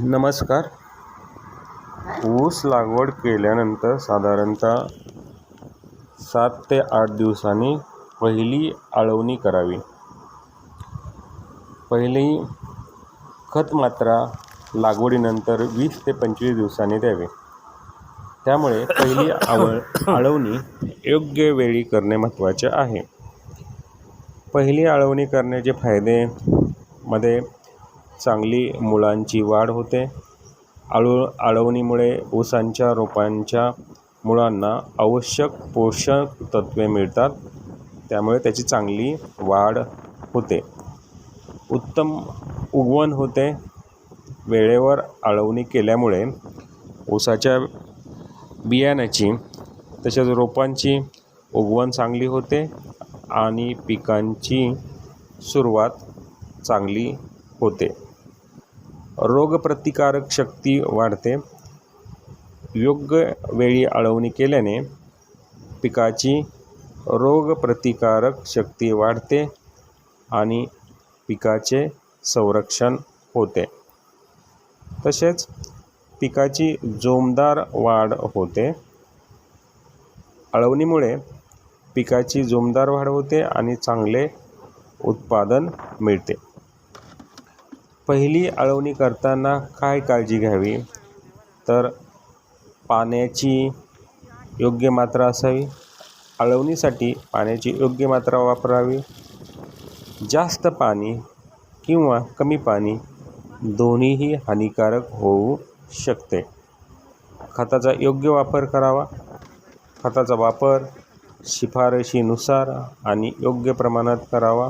नमस्कार. ऊस लागवड केल्यानंतर साधारणतः सात ते आठ दिवसांनी पहिली आळवणी करावी. पहिली खत मात्रा लागवडीनंतर वीस ते पंचवीस दिवसांनी द्यावे. त्यामुळे पहिली आवळ आळवणी योग्य वेळी करणे महत्त्वाचे आहे. पहिली आळवणी करण्याचे फायदे मध्ये चांगली मुळांची वाढ होते. आळू आळवणीमुळे ऊसांच्या रोपांच्या मुळांना आवश्यक पोषक तत्वे मिळतात. त्यामुळे त्याची चांगली वाढ होते. उत्तम उगवण होते. वेळेवर आळवणी केल्यामुळे ऊसाच्या बियाण्याची तसेच रोपांची उगवण चांगली होते आणि पिकांची सुरुवात चांगली होते. रोगप्रतिकारक शक्ती वाढते. योग्य वेळी अळवणी केल्याने पिकाची रोगप्रतिकारक शक्ती वाढते आणि पिकाचे संरक्षण होते. तसेच पिकाची जोमदार वाढ होते. अळवणीमुळे पिकाची जोमदार वाढ होते आणि चांगले उत्पादन मिळते. पहिली आळवणी करताना काय काळजी घ्यावी? तर पाण्याची योग्य मात्रा असावी. आळवणीसाठी पाण्याची योग्य मात्रा वापरावी. जास्त पाणी किंवा कमी पाणी दोन्हीही हानिकारक होऊ शकते. खताचा योग्य वापर करावा. खताचा वापर शिफारशीनुसार आणि योग्य प्रमाणात करावा.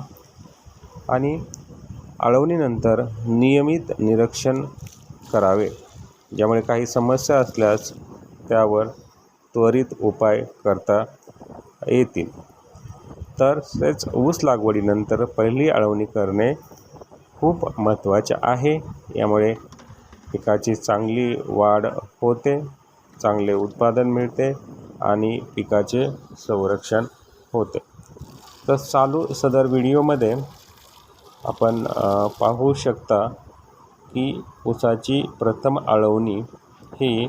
आणि आळवणीनंतर नियमित निरीक्षण करावे ज्यामुळे काही समस्या असल्यास त्यावर त्वरित उपाय करता येतील. तर तसेच ऊस लागवडीनंतर पहिली आळवणी करणे खूप महत्त्वाचे आहे. यामुळे पिकाची चांगली वाढ होते चांगले उत्पादन मिळते आणि पिकाचे संरक्षण होते. तर चालू सदर व्हिडिओमध्ये आपण पाहू शकता की ऊसाची प्रथम आळवणी ही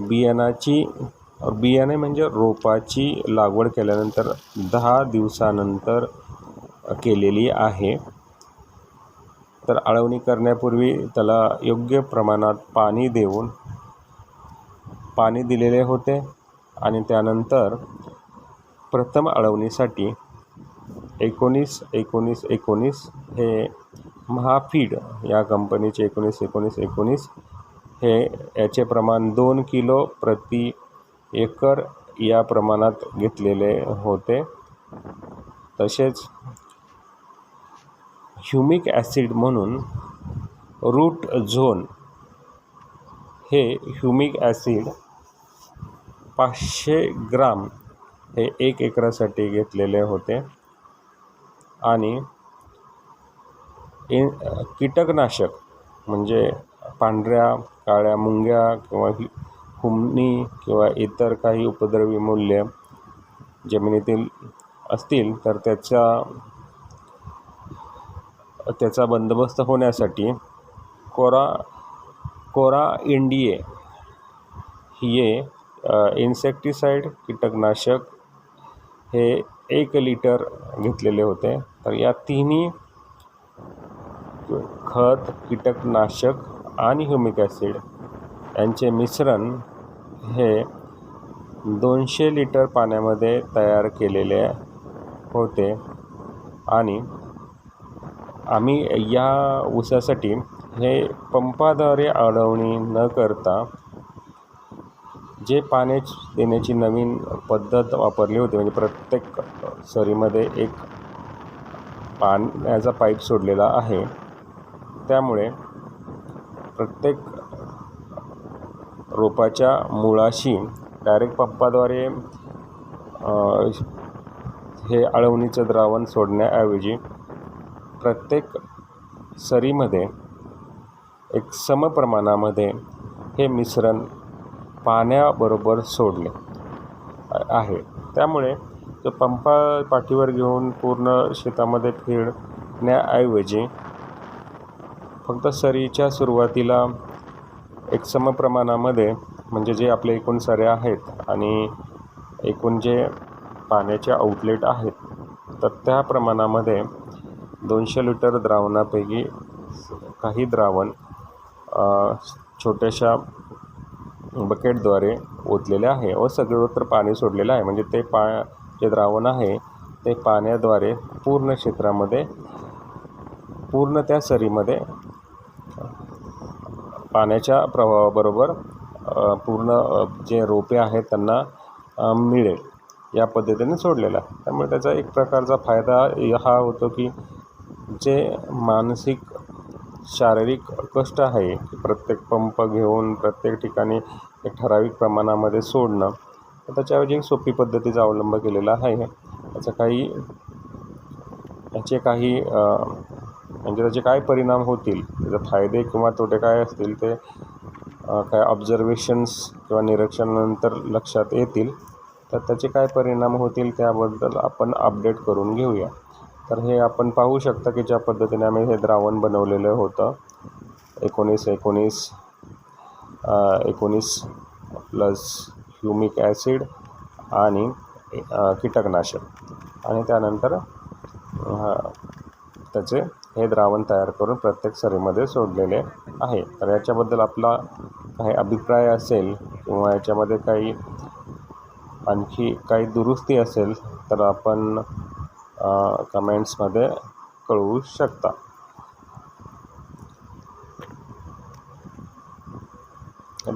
बियाणाची बियाणे म्हणजे रोपाची लागवड केल्यानंतर दहा दिवसानंतर केलेली आहे. तर आळवणी करण्यापूर्वी त्याला योग्य प्रमाणात पाणी देऊन पाणी दिलेले होते आणि त्यानंतर प्रथम आळवणीसाठी एकोणीस एकोणीस एकोणीस हे महाफीड या कंपनीचे एकोणीस एकोणीस एकोणीस हे याचे प्रमाण दोन किलो प्रति एकर या प्रमाणात घेतलेले होते. तसेच ह्युमिक ॲसिड म्हणून रूट झोन हे ह्युमिक ॲसिड पाचशे ग्राम हे एक एकरासाठी घेतलेले होते. आणि इन कीटकनाशक म्हणजे पांढऱ्या काळ्या मुंग्या किंवा हुमणी किंवा इतर काही उपद्रवी मूल्य जमिनीतील असतील तर त्याचा त्याचा बंदोबस्त होण्यासाठी कोरा कोरा इंडिये हे इन्सेक्टिसाईड कीटकनाशक हे एक लिटर घेतलेले होते. तर या तिन्ही खत कीटकनाशक आणि ह्युमिक ॲसिड यांचे मिश्रण हे दोनशे लिटर पाण्यामध्ये तयार केलेले होते. आणि आम्ही या ऊसासाठी हे पंपाद्वारे अडवणी न करता जे पाणी देण्याची नवीन पद्धत वापरली होती म्हणजे प्रत्येक सरीमध्ये एक पाण्याचा पाईप सोडलेला आहे. त्यामुळे प्रत्येक रोपाच्या मुळाशी डायरेक्ट पंपाद्वारे हे आळवणीचं द्रावण सोडण्याऐवजी प्रत्येक सरीमध्ये एक समप्रमाणामध्ये हे मिश्रण पाण्याबरोबर सोडले आहे. त्यामुळे तर पंपा पाठीवर घेऊन पूर्ण शेतामध्ये फिरण्याऐवजी फक्त सरीच्या सुरुवातीला एक समप्रमाणामध्ये म्हणजे जे आपले एकूण सऱ्या आहेत आणि एकूण जे पाण्याचे आउटलेट आहेत तर त्या प्रमाणामध्ये दोनशे लिटर द्रावणापैकी काही द्रावण छोट्याशा बकेटद्वारे ओतलेले आहे व सगळीकडे पाणी सोडलेलं आहे. म्हणजे ते पा जे द्रावण आहे ते पाण्याद्वारे पूर्ण क्षेत्रामध्ये पूर्ण त्या सरीमध्ये पाण्याच्या प्रवाहाबरोबर पूर्ण जे रोपे आहेत त्यांना मिळेल. या पद्धतीने सोडलेलं आहे. त्यामुळे त्याचा एक प्रकारचा फायदा हा होतो की जे मानसिक शारीरिक कष्ट आहे प्रत्येक पंप घेऊन प्रत्येक ठिकाणी एक ठराविक प्रमाणामध्ये सोडणं त्याच्याऐवजी एक सोपी पद्धतीचा अवलंब केलेला आहे. याचा काही याचे काही म्हणजे त्याचे काय परिणाम होतील? त्याचे फायदे किंवा तोटे काय असतील? ते काय ऑब्झर्वेशन्स किंवा निरीक्षणानंतर लक्षात येतील. तर त्याचे काय परिणाम होतील त्याबद्दल आपण अपडेट करून घेऊया. तर हे आपण पाहू शकता की ज्या पद्धतीने आम्ही हे द्रावण बनवलेलं होतं. एकोणीस एकोणीस एकोणीस प्लस ह्युमिक ॲसिड आणि कीटकनाशक. आणि त्यानंतर त्याचे हे द्रावण तयार करून प्रत्येक सरीमध्ये सोडलेले आहे. तर याच्याबद्दल आपला काही अभिप्राय असेल किंवा याच्यामध्ये काही आणखी काही दुरुस्ती असेल तर आपण कमेंट्समध्ये कळवू शकता.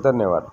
धन्यवाद.